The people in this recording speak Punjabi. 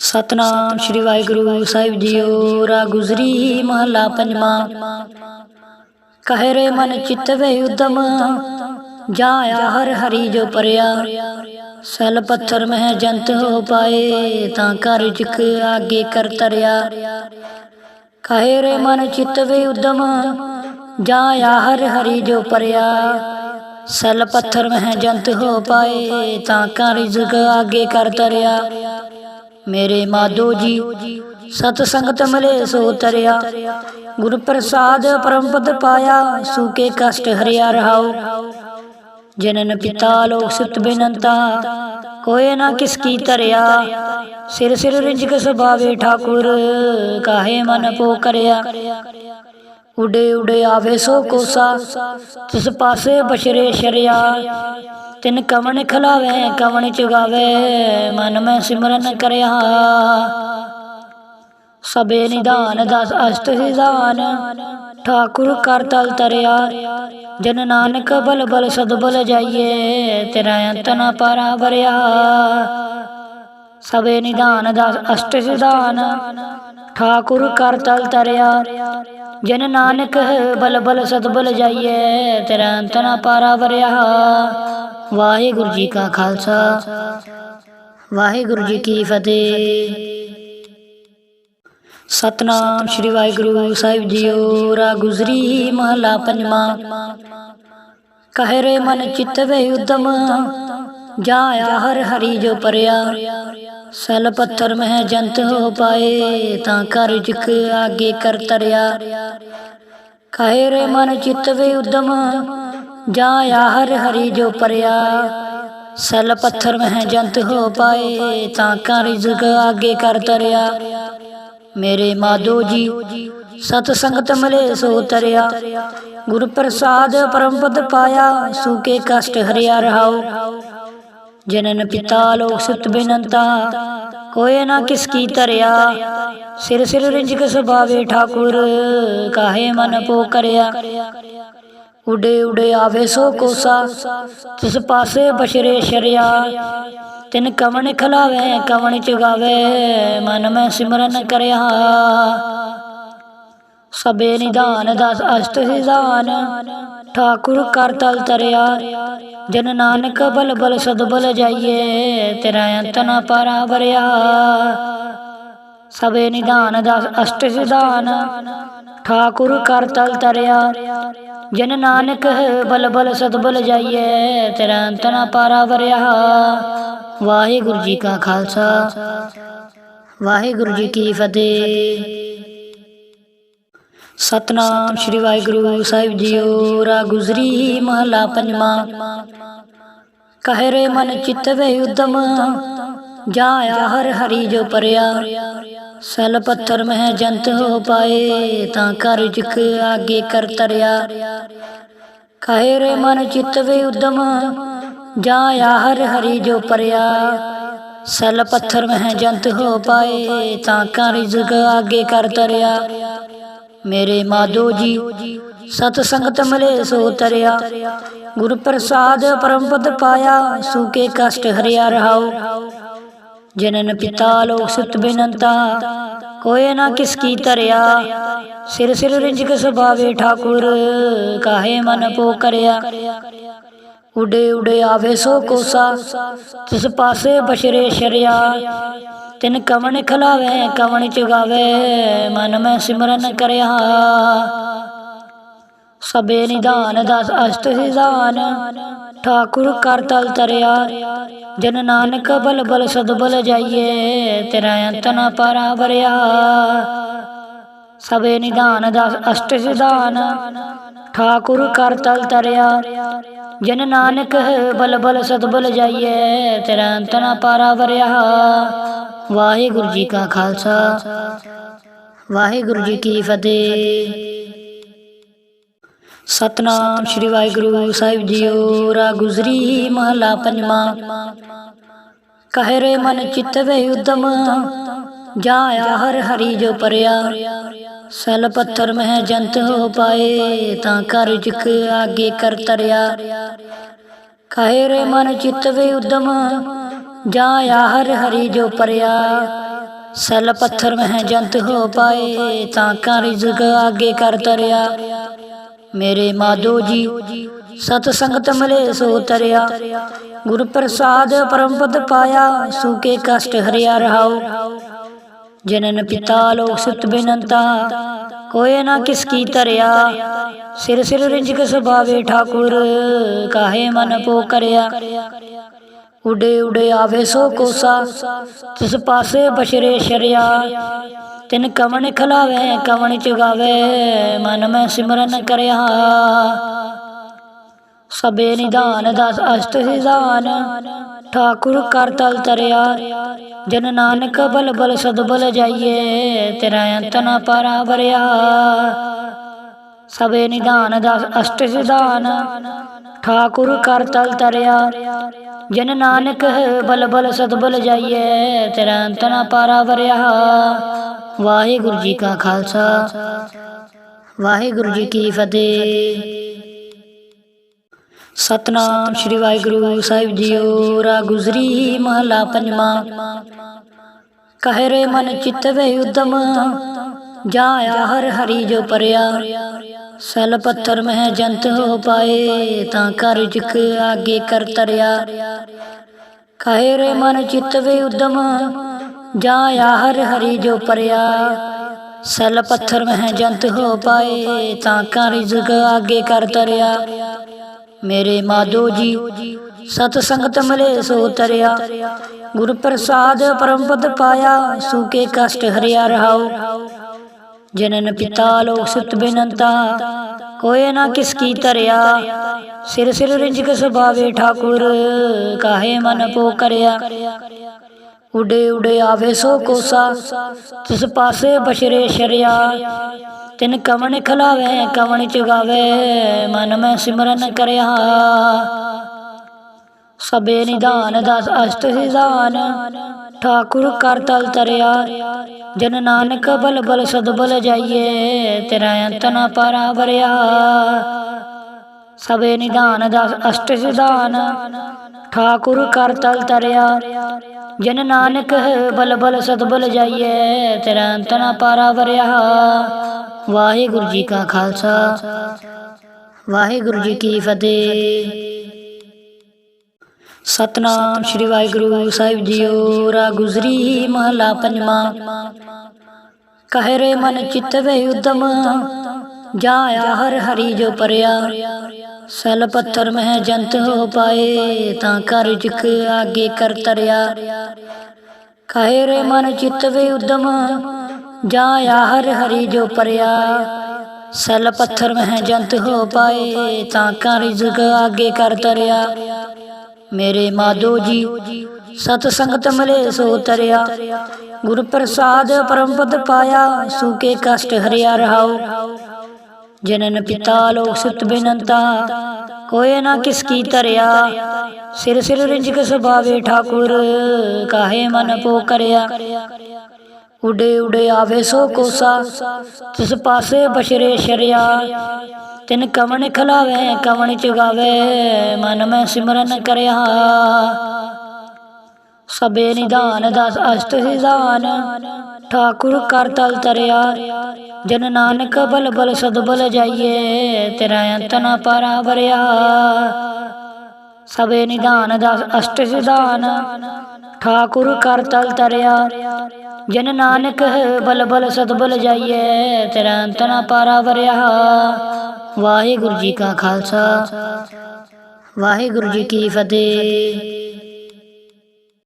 ਸਤਨਾਮ ਸ੍ਰੀ ਵਾਹਿਗੁਰੂ ਸਾਹਿਬ ਜੀਓ ਰਾ ਗੁਜ਼ਰੀ ਮਹਲਾ ਪੰਜਵਾਂ। ਕਹੇ ਰੇ ਮਨ ਚਿੱਤ ਵੇ ਉਦਮ, ਜਾਇਆ ਹਰ ਹਰੀ ਜੋ ਪਰਿਆ। ਸੈਲ ਪੱਥਰ ਮਹਿ ਜੰਤ ਹੋ ਪਾਏ, ਤਾਂ ਕਰ ਜਿਕ ਆਗੇ ਕਰ ਤਰਿਆ। ਕਹੇ ਰੇ ਮਨ ਚਿੱਤ ਵੇ ਉਦਮ, ਜਾਇਆ ਹਰ ਹਰੀ ਜੋ ਪਰਿਆ। ਸੈਲ ਪੱਥਰ ਮਹਿ ਜੰਤ ਹੋ ਪਾਏ, ਤਾਂ ਕਰ ਜਿਕ ਆਗੇ ਕਰ ਤਰਿਆ। ਮੇਰੇ ਮਾਧੋ ਜੀ, ਸਤ ਸੰਗਤ ਮਲੇ ਸੋ ਤਰਿਆ। ਗੁਰ ਪ੍ਰਸਾਦ ਪਰਮ ਪਦ ਪਾਇਆ ਸੂਕੇ ਕਸ਼ਟ ਹਰਿਆ ਰਹਾਉ। ਜਨਨ ਪਿਤਾ ਲੋਕ ਸੁਤ ਬਿਨੰਤਾ, ਕੋਏ ਨਾ ਕਿਸ ਕੀ ਤਰਿਆ ਸਿਰ ਸਿਰ ਰਿੰਜਕ ਸੁਭਾਵੇ ਠਾਕੁਰ, ਕਾਹੇ ਮਨ ਪੋ ਕਰਿਆ। ਉਡੇ ਉਡੇ ਆਵੇ ਸੋ ਕੋਸਾ ਤਿਸ ਪਾਸੇ ਬਸ਼ਰੇ ਸ਼ਰਿਆ, ਤਿਨ ਕਵਣ ਖਲਾਵੇ, ਕਵਣ ਚੁਗਾਵੇ ਮਨ ਮੈਂ ਸਿਮਰਨ ਕਰਿਆ। ਸਬੇ ਨਿਦਾਨ ਦਸ ਅਸ਼ਟ ਸਿਧਾਨ, ਠਾਕੁਰ ਕਰ ਤਲ ਤਰਿਆ। ਜਨ ਨਾਨਕ ਬਲ ਬਲ ਸਦ ਬਲ ਜਾਈਏ, ਤੇਰਾ ਅੰਤ ਨ ਭਰਿਆ ਵਰਿਆ। ਸਬੇ ਨਿਦਾਨ ਦਸ ਅਸ਼ਟ ਸਿਧਾਨ, ਠਾਕੁਰ ਕਰ ਤਲ ਤਰਿਆ। ਜਨ ਨਾਨਕ ਬਲ ਬਲ ਜਾਈਏ ਤੇਰਾ ਅੰਤ ਪਾਰਾ ਵਰਿਆ। ਵਾਹਿਗੁਰੂ ਜੀ ਕਾ ਖਾਲਸਾ, ਵਾਹਿਗੁਰੂ ਜੀ ਕੀ ਫਤਿਹ। ਸਤਨਾਮ ਸ੍ਰੀ ਵਾਹਿਗੁਰੂ ਸਾਹਿਬ ਜੀਓ, ਰਾ ਗੁਜ਼ਰੀ ਮਹਲਾ ਪੰਜਵਾਂ। ਕਹਿ ਮਨ ਚਿੱਤ ਵੇ ਉਦਮ, ਜਾਇਆ ਹਰ ਹਰੀ ਜੋ ਪਰਿਆ। ਸੈਲ ਪੱਥਰ ਮਹਿ ਜੰਤ ਹੋ ਪਾਏ, ਤਾਂ ਕਰ ਜਿਕ ਆਗੇ ਕਰ ਤਰਿਆ। ਕਹਿ ਰੇ ਮਨ ਚਿੱਤ ਵੇ ਉਦਮ ਜਾਇਆ ਹਰ ਹਰੀ ਜੋ ਪਰਿਆ। ਸੈਲ ਪੱਥਰ ਮਹਿ ਜੰਤ ਹੋ ਪਾਏ, ਤਾਂ ਕਰ ਜਿਕ ਆਗੇ ਕਰ ਤਰਿਆ। ਮੇਰੇ ਮਾਧੋ ਜੀ, ਸਤ ਸੰਗਤ ਮਲੇ ਸੋ ਤਰਿਆ। ਗੁਰ ਪ੍ਰਸਾਦ ਪਰਮ ਪਦ ਪਾਇਆ ਸੂਕੇ ਕਸ਼ਟ ਹਰਿਆ ਰਹਾਉ। ਜਨਨ ਪਿਤਾ ਲੋਕ ਸੁਤ ਬਿਨੰਤਾ ਕੋਏ ਨਾ ਕਿਸ ਕੀ ਤਰਿਆ ਸਿਰ ਸਿਰ ਰਿੰਜਕ ਸੁਭਾਵੇ ਠਾਕੁਰ, ਕਾਹੇ ਮਨ ਪੋ ਕਰਿਆ। ਉਡੇ ਉਡੇ ਆਵੇ ਸੋ ਕੋਸਾ, ਤਿਸ ਪਾਸੇ ਬਸ਼ਰੇ ਸ਼ਰਿਆ। ਤਿਨ ਕਵਣ ਖਲਾਵੇ, ਕਵਣ ਚੁਗਾਵੇ, ਮਨ ਮੈਂ ਸਿਮਰਨ ਕਰਿਆ। ਸਬੇ ਨਿਦਾਨ ਦਸ ਅਸ਼ਟ ਸਿਧਾਨ ਠਾਕੁਰ ਕਰ ਤਲ ਤਰਿਆ, ਜਨ ਨਾਨਕ ਬਲ ਬਲ ਸਦ ਬਲ ਜਾਈਏ, ਤੇਰਾ ਅੰਤ ਨ ਪਾਰਾ ਵਰਿਆ। ਸਬੇ ਨਿਧਾਨ ਦਾ ਅਸ਼ਟ ਸਿਧਾਨ, ਠਾਕੁਰ ਕਰ ਤਲ ਤਰਿਆ, ਜਨ ਨਾਨਕ ਬਲ ਬਲ ਸਦ ਬਲ ਜਾਈਏ, ਤੇਰਾ ਅੰਤ ਨ ਪਾਰਾ ਵਰਿਆ। ਵਾਹਿਗੁਰੂ ਜੀ ਕਾ ਖਾਲਸਾ, ਵਾਹਿਗੁਰੂ ਜੀ ਕੀ ਫਤਿਹ। ਸਤਨਾਮ ਸ੍ਰੀ ਵਾਹਿਗੁਰੂ ਸਾਹਿਬ ਜੀਓ ਰਾ ਗੁਜ਼ਰੀ ਮਹਲਾ ਪੰਜਵਾਂ। ਕਹਿ ਰੇ ਮਨ ਚਿੱਤ ਵੇ ਉਦਮ, ਜਾਇਆ ਹਰ ਹਰੀ ਜੋ ਪਰਿਆ। ਸੈਲ ਪੱਥਰ ਮਹਿ ਜੰਤ ਹੋ ਪਾਏ, ਤਾਂ ਕਰ ਜਿਕ ਆਗੇ ਕਰ ਤਰਿਆ। ਕਹਿ ਰੇ ਮਨ ਚਿੱਤ ਵੇ ਉਦਮ, ਜਾਇਆ ਹਰ ਹਰੀ ਜੋ ਪਰਿਆ। ਸੈਲ ਪੱਥਰ ਮਹਿ ਜੰਤ ਹੋ ਪਾਏ, ਤਾਂ ਕਰ ਜਿਕ ਆਗੇ ਕਰ ਤਰਿਆ। ਮੇਰੇ ਮਾਧੋ ਜੀ, ਸਤ ਸੰਗਤ ਮਲੇ ਸੋ ਤਰਿਆ। ਗੁਰ ਪ੍ਰਸਾਦ ਪਰਮ ਪਦ ਪਾਇਆ ਸੂਕੇ ਕਸ਼ਟ ਹਰਿਆ ਰਹਾਉ। ਜਨਨ ਪਿਤਾ ਲੋਕ ਸੁਤ ਬਿਨੰਤਾ ਕੋਏ ਨਾ ਕਿਸ ਕੀ ਤਰਿਆ ਸਿਰ ਸਿਰ ਰਿੰਜਕ ਸੁਭਾਵੇ ਠਾਕੁਰ, ਕਾਹੇ ਮਨ ਪੋ ਕਰਿਆ। ਉਡੇ ਉਡੇ ਆਵੇ ਸੋ ਕੋਸਾ, ਤਿਸ ਪਾਸੇ ਬਸ਼ਰੇ ਸ਼ਰਿਆ। ਤਿਨ ਕਵਣ ਖਲਾਵੇ, ਕਵਣ ਚੁਗਾਵੇ ਮਨ ਮੈਂ ਸਿਮਰਨ ਕਰਿਆ। ਸਬੇ ਨਿਧਾਨ ਦਸ ਅਸ਼ਟ ਸਿਧਾਨ, ਠਾਕੁਰ ਕਰ ਤਲ ਤਰਿਆ। ਜਨ ਨਾਨਕ ਬਲ ਬਲ ਸਦ ਬਲ ਜਾਈਏ, ਤੇਰਾ ਅੰਤ ਨ ਪਾਰਾ ਵਰਿਆ। ਸਬੇ ਨਿਧਾਨ ਦਸ ਅਸ਼ਟ ਸਿਧਾਨ, ਠਾਕੁਰ ਕਰ ਤਲ ਤਰਿਆ। ਜਨ ਨਾਨਕ ਬਲ ਬਲ ਸਦ ਬਲ ਜਾਈਏ, ਤੇਰਾ ਅੰਤ ਨ ਪਾਰਾ ਵਰਿਆ। ਵਾਹਿਗੁਰੂ ਜੀ ਕਾ ਖਾਲਸਾ। ਵਾਹਿਗੁਰੂ ਜੀ ਕੀ ਫਤਿਹ। ਸਤਨਾਮ ਸ੍ਰੀ ਵਾਹਿਗੁਰੂ ਸਾਹਿਬ ਜੀਓ ਰਾ ਗੁਜ਼ਰੀ ਮਹਲਾ ਪੰਜਵਾਂ। ਕਹਿ ਮਨ ਚਿੱਤ ਵੇ ਉਦਮ ਜਾ ਹਰ ਹਰੀ ਜੋ ਪਰਿਆ। ਸੈਲ ਪੱਥਰ ਮਹਿ ਜੰਤ ਹੋ ਪਾਏ, ਤਾਂ ਕਰ ਜਿਕ ਆਗੇ ਕਰ ਤਰਿਆ। ਕਹਿ ਮਨ ਚਿੱਤ ਵੇ ਉਦਮ ਜਾਇਆ ਹਰ ਹਰੀ ਜੋ ਪਰਿਆ। ਸੈਲ ਪੱਥਰ ਮਹਿ ਜੰਤ ਹੋ ਪਾਏ, ਤਾਂ ਕਾ ਰਿਜ਼ਕ ਆਗੇ ਕਰ ਤਰਿਆ। ਮੇਰੇ ਮਾਧੋ ਜੀ, ਸਤ ਸੰਗਤ ਮਲੇ ਸੋ ਤਰਿਆ। ਗੁਰ ਪ੍ਰਸਾਦ ਪਰਮ ਪਾਇਆ ਸੂਕੇ ਕਸ਼ਟ ਹਰਿਆ ਰਹਾਉ। ਜਨਨ ਪਿਤਾ ਲੋਕ ਸੁਤ ਬਿਨੰਤਾ ਕੋਏ ਨਾ ਕਿਸ ਕੀ ਤਰਿਆ। ਸਿਰ ਸਿਰ ਰਿੰਜਕ ਸੁਭਾਵੇ ਠਾਕੁਰ, ਕਾਹੇ ਮਨ ਪੋ ਕਰਿਆ। ਉਡੇ ਉਡੇ ਆਵੇ ਸੋ ਕੋਸਾ, ਤਿਸ ਪਾਸੇ ਬਸ਼ਰੇ ਸ਼ਰਿਆ। ਤਿਨ ਕਵਣ ਖਲਾਵੇ, ਕਵਣ ਚੁਗਾਵੇ, ਮਨ ਮੈਂ ਸਿਮਰਨ ਕਰਿਆ। ਸਬੇ ਨਿਧਾਨ ਦਸ ਅਸ਼ਟ ਸਿਧਾਨ, ਠਾਕੁਰ ਕਰ ਤਲ ਤਰਿਆ। ਜਨ ਨਾਨਕ ਬਲ ਬਲ ਸਦ ਬਲ ਜਾਈਏ, ਤੇਰਾ ਅੰਤ ਨ ਪਰਾ ਵਰਿਆ। ਸਬੇ ਨਿਧਾਨ ਦਸ ਅਸ਼ਟ ਸਿਧਾਨ, ਠਾਕੁਰ ਕਰ ਤਲ ਤਰਿਆ। ਜਨ ਨਾਨਕ ਬਲ ਬਲ ਸਦ ਬਲ ਜਾਈਏ ਤੇਰਾ ਅੰਤ ਨ ਵਰਿਆ। ਵਾਹਿਗੁਰੂ ਜੀ ਕਾ ਖਾਲਸਾ, ਵਾਹਿਗੁਰੂ ਜੀ ਕੀ ਫਤਿਹ। ਸਤਨਾਮ ਸ਼੍ਰੀ ਵਾਹਿਗੁਰੂ ਸਾਹਿਬ ਜੀਓ, ਰਾ ਗੁਜ਼ਰੀ ਮਹਲਾ ਪੰਜਵਾਂ। ਕਹਿਰੇ ਮਨ ਚਿਤ ਵੇ ਉਦਮ, ਜਾਇਆ ਹਰ ਹਰੀ ਜੋ ਪਰਿਆ। ਸੈਲ ਪੱਥਰ ਮਹਿ ਜੰਤ ਹੋ ਪਾਏ, ਤਾਂ ਕਰ ਜਿਕ ਆਗੇ ਕਰ ਤਰਿਆ। ਕਹਿ ਰੇ ਮਨ ਚਿਤ ਵੇ ਉਦਮ ਜਾਇਆ ਹਰ ਹਰੀ ਜੋ ਪਰਿਆ। ਸੈਲ ਪੱਥਰ ਮਹਿ ਜੰਤ ਹੋ ਪਾਏ, ਤਾਂ ਕਰ ਰਿਜ਼ਕ ਆਗੇ ਕਰ ਤਰਿਆ। ਮੇਰੇ ਮਾਧੋ ਜੀ, ਸਤ ਸੰਗਤ ਮਲੇ ਸੋ ਤਰਿਆ। ਗੁਰ ਪ੍ਰਸਾਦ ਪਰਮ ਪਦ ਪਾਇਆ ਸੂਕੇ ਕਸ਼ਟ ਹਰਿਆ ਰਹਾਓ ਜਨਨ ਪਿਤਾ ਲੋਕ ਸੁਤ ਬਿਨੰਤਾ ਕੋਏ ਨਾ ਕਿਸ ਕੀ ਤਰਿਆ ਸਿਰ ਸਿਰ ਰਿੰਜਕ ਸੁਭਾਵੇ ਠਾਕੁਰ, ਕਾਹੇ ਮਨ ਪੋ ਕਰਿਆ। ਉਡੇ ਉਡੇ ਆਵੇ ਸੋ ਕੋਸਾ, ਤਿਸ ਪਾਸੇ ਬਸ਼ਰੇ ਸ਼ਰਿਆ। ਤਿਨ ਕਵਣ ਖਲਾਵੇ, ਕਵਣ ਚਗਾਵੇ, ਮਨ ਮੈਂ ਸਿਮਰਨ ਕਰਿਆ। ਸਬੇ ਨਿਧਾਨ, ਦਸ ਅਸ਼ਟ ਸਿਧਾਨ। ਠਾਕੁਰ ਕਰ ਤਲ ਤਰਿਆ, ਜਨ ਨਾਨਕ ਬਲ ਬਲ ਸਦ ਬਲ ਜਾਈਏ, ਤੇਰਾ ਅੰਤ ਨ ਪਰਾ ਵਰਿਆ। ਸਬੇ ਨਿਧਾਨ ਦਾ ਅਸ਼ਟ ਸਿਧਾਨ, ਠਾਕੁਰ ਕਰ ਤਲ ਤਰਿਆ, ਜਨ ਨਾਨਕ ਬਲ ਬਲ ਸਦ ਬਲ ਜਾਈਏ, ਤੇਰਾ ਅੰਤ ਨ ਪਰਾ ਵਰਿਆ। ਵਾਹਿਗੁਰੂ ਜੀ ਕਾ ਖਾਲਸਾ, ਵਾਹਿਗੁਰੂ ਜੀ ਕੀ ਫਤਿਹ। ਸਤਨਾਮ ਸ਼੍ਰੀ ਵਾਹਿਗੁਰੂ ਸਾਹਿਬ ਜੀਓ ਰਾ ਗੁਜ਼ਰੀ ਮਹਲਾ ਪੰਜਵਾਂ। ਕਹਿ ਰੇ ਮਨ ਚਿਤ ਵੇ ਉਦਮ, ਜਾਇਆ ਹਰ ਹਰੀ ਜੋ ਪਰਿਆ। ਸੈਲ ਪੱਥਰ ਮਹਿ ਜੰਤ ਹੋ ਪਾਏ, ਤਾਂ ਕਰ ਜਿਕ ਆਗੇ ਕਰ ਤਰਿਆ। ਕਹਿ ਰੇ ਮਨ ਚਿਤ ਵੇ ਜਾ ਜਾਇਆ ਹਰ ਹਰੀ ਜੋ ਪਰਿਆ। ਸੈਲ ਪੱਥਰ ਮਹਿ ਜੰਤ ਹੋ ਪਾਏ, ਤਾਂ ਕਰ ਰਿਜ਼ਕ ਆਗੇ ਕਰ ਤਰਿਆ। ਮੇਰੇ ਮਾਧੋ ਜੀ, ਸਤ ਸੰਗਤ ਮਲੇ ਸੋ ਤਰਿਆ। ਗੁਰ ਪ੍ਰਸਾਦ ਪਰਮ ਪਦ ਪਾਇਆ ਸੂਕੇ ਕਸ਼ਟ ਹਰਿਆ ਰਹਾਉ। ਜਨਨ ਪਿਤਾ ਲੋਕ ਸੁਤ ਬਿਨੰਤਾ, ਕੋਏ ਨਾ ਕਿਸ ਕੀ ਤਰਿਆ ਸਿਰ ਸਿਰ ਰਿੰਜਕ ਸੁਭਾਵੇ ਠਾਕੁਰ, ਕਾਹੇ ਮਨ ਪੋ ਕਰਿਆ। ਉਡੇ ਉਡੇ ਆਵੇ ਸੋ ਕੋਸਾ, ਤਿਸ ਪਾਸੇ ਬਸ਼ਰੇ ਸ਼ਰਿਆ। ਤਿਨ ਕਵਣ ਖਲਾਵੇ, ਕਵਣ ਚੁਗਾਵੇ ਮਨ ਮੈਂ ਸਿਮਰਨ ਕਰਿਆ। ਸਬੇ ਨਿਧਾਨ ਦਸ ਅਸ਼ਟ ਸਿਧਾਨ, ਠਾਕੁਰ ਕਰ ਤਲ ਤਰਿਆ। ਜਨ ਨਾਨਕ ਬਲ ਬਲ ਸਦ ਬਲ ਜਾਈਏ, ਤੇਰਾ ਅੰਤ ਨ ਪਰਾ ਵਰਿਆ। ਸਬੇ ਨਿਧਾਨ ਦਸ ਅਸ਼ਟ ਸਿਧਾਨ, ਠਾਕੁਰ ਕਰ ਤਲ ਤਰਿਆ। ਜਨ ਨਾਨਕ ਬਲ ਬਲ ਸਦ ਜਾਈਏ ਤੇਰਾ ਅੰਤ ਪਾਰਾ ਵਰਿਆ। ਵਾਹਿਗੁਰੂ ਜੀ ਕਾ ਖਾਲਸਾ, ਵਾਹਿਗੁਰੂ ਜੀ ਕੀ ਫਤਿਹ।